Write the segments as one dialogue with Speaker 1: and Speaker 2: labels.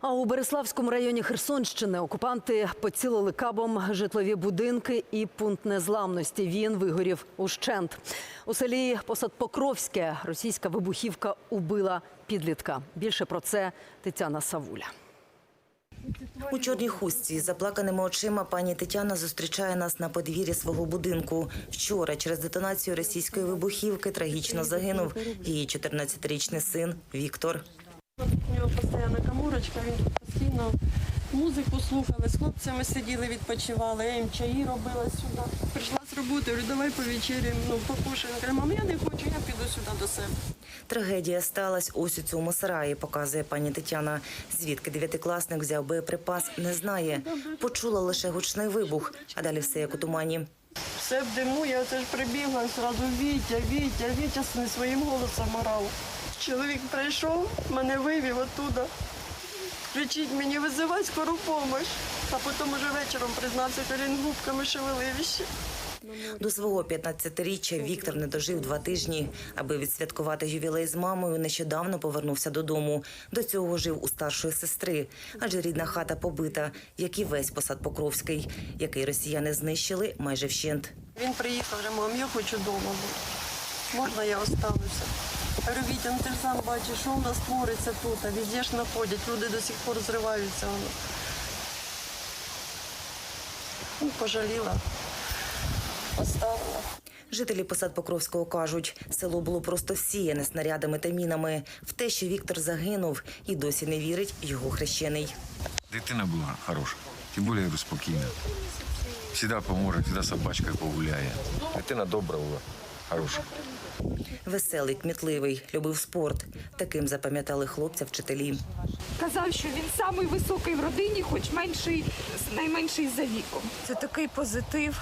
Speaker 1: А у Береславському районі Херсонщини окупанти поцілили кабом житлові будинки і пункт незламності. Він вигорів ущент. У селі Посадпокровське російська вибухівка убила підлітка. Більше про це Тетяна Савуля.
Speaker 2: У чорній хустці з заплаканими очима пані Тетяна зустрічає нас на подвір'ї свого будинку. Вчора через детонацію російської вибухівки трагічно загинув її 14-річний син Віктор.
Speaker 3: У нього постійно камурочка, він тут постійно музику слухали, з хлопцями сиділи, відпочивали, я їм чаї робила сюди. Прийшла з роботи, говорю, давай повечеряємо, ну, покушаємо. Каже, мам, я не хочу, я піду сюди до себе.
Speaker 2: Трагедія сталася ось у цьому сараї, показує пані Тетяна. Звідки дев'ятикласник взяв боєприпас, не знає. Почула лише гучний вибух, а далі все як у тумані.
Speaker 3: Все в диму, я це ж прибігла, одразу Вітя, Вітя, Вітя своїм голосом орав. Чоловік прийшов, мене вивів оттуда. Кричить мені, визивай скору допомогу. А потім уже вечором признався, що він губками шевелив іще.
Speaker 2: До свого 15-річчя Віктор не дожив два тижні. Аби відсвяткувати ювілей з мамою, нещодавно повернувся додому. До цього жив у старшої сестри, адже рідна хата побита, як і весь посад Покровський, який росіяни знищили майже вщент.
Speaker 3: Він приїхав вже, мам, я хочу вдома бути. Можна я остануся? Ну ти ж сам бачиш, що у нас твориться тут, а везде ж знаходять, люди до сих пор зриваються. Воно. Ну, пожаліла, оставила.
Speaker 2: Жителі посад Покровського кажуть, село було просто всіяне снарядами та мінами. В те, що Віктор загинув, і досі не вірить його хрещений.
Speaker 4: Дитина була хороша, тим більше спокійна. Всегда поможе, всегда з собачкою погуляє. Дитина добра була, хороша.
Speaker 2: Веселий, кмітливий, любив спорт. Таким запам'ятали хлопця вчителі.
Speaker 5: Казав, що він самий високий в родині, хоч менший, найменший за віком. Це такий позитив,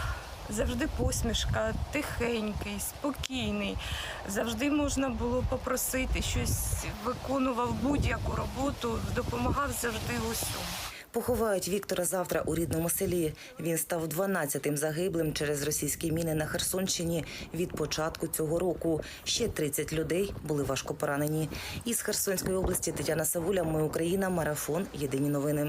Speaker 5: завжди посмішка, тихенький, спокійний. Завжди можна було попросити щось, виконував будь-яку роботу, допомагав завжди усьому.
Speaker 2: Поховають Віктора завтра у рідному селі. Він став 12-тим загиблим через російські міни на Херсонщині від початку цього року. Ще 30 людей були важко поранені. Із Херсонської області Тетяна Савуля, Ми Україна, марафон. Єдині новини.